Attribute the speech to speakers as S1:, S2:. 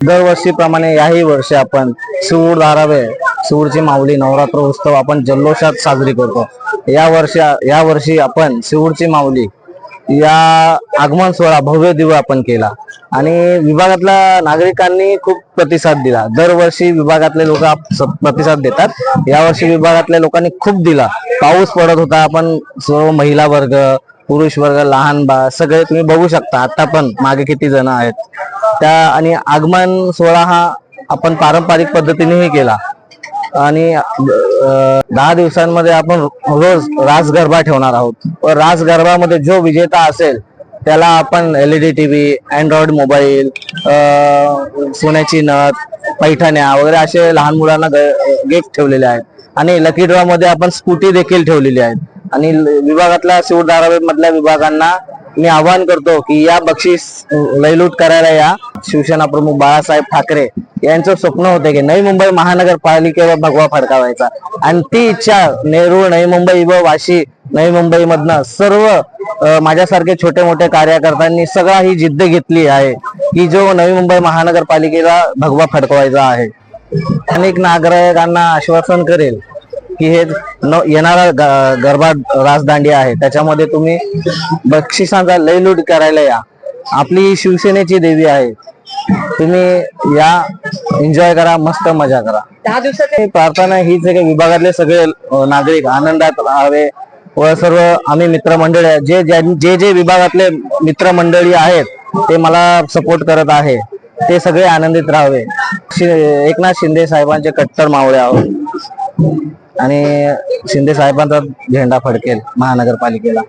S1: दरवर्षीप्रमाणे याही वर्षी आपण सूर धारावे सूरची माऊली नवरात्र उत्सव आपण जल्लोषात साजरी करतो. या वर्षी या वर्षी आपण शिवूरची माऊली या आगमन सोहळा भव्य दिव्य आपण केला. आणि विभागातल्या नागरिकांनी खूप प्रतिसाद दिला. दरवर्षी विभागातले लोक प्रतिसाद देतात. यावर्षी विभागातल्या लोकांनी खूप दिला. पाऊस पडत होता आपण सर्व महिला वर्ग पुरुष वर्ग लहान बा सगळे तुम्ही बघू शकता. आता पण मागे किती जण आहेत. त्या आणि आगमन सोहळा हा आपण पारंपरिक पद्धतीनेही केला. आणि दहा दिवसांमध्ये आपण रोज रास गरबा ठेवणार आहोत. व रास गरबामध्ये जो विजेता असेल त्याला आपण L E D T V android mobile सोन्याची नथ पैठण्या वगैरे असे लहान मुलांना गिफ्ट ठेवलेले आहेत. आणि लकी ड्रॉ मध्ये आपण स्कूटी देखील ठेवलेली आहेत. आणि विभागातल्या शिवधारावे मधल्या विभागांना मी आवाहन करतो की या बक्षीस लयलूट करायला या. शिवसेना प्रमुख बाळासाहेब ठाकरे यांचं स्वप्न होते की नवी मुंबई महानगरपालिकेवर भगवा फडकावायचा. आणि ती इच्छा नेरूळ नवी मुंबई व वाशी नवी मुंबई मधनं सर्व माझ्यासारखे छोटे मोठे कार्यकर्त्यांनी सगळा ही जिद्द घेतली आहे की जो नवी मुंबई महानगरपालिकेला भगवा फडकवायचा आहे. अनेक नागरिकांना आश्वासन करेल की हे न- येणारा गरबा राजदांडी आहे. त्याच्यामध्ये तुम्ही बक्षिसांचा लयलूट करायला या. आपली ही शिवसेनेची देवी आहे. तुम्ही या एन्जॉय करा मस्त मजा करा.
S2: दहा दिवसात
S1: प्रार्थना हीच आहे की विभागातले सगळे नागरिक आनंदात राहावे व सर्व आम्ही मित्रमंडळी. जे जे जे विभागातले मित्रमंडळी आहेत ते मला सपोर्ट करत आहे. ते सगळे आनंदित राहावे. एकनाथ शिंदे साहेबांचे कट्टर मावळे आहोत. आणि शिंदे साहेबांचा झेंडा फडकेल महानगरपालिकेला.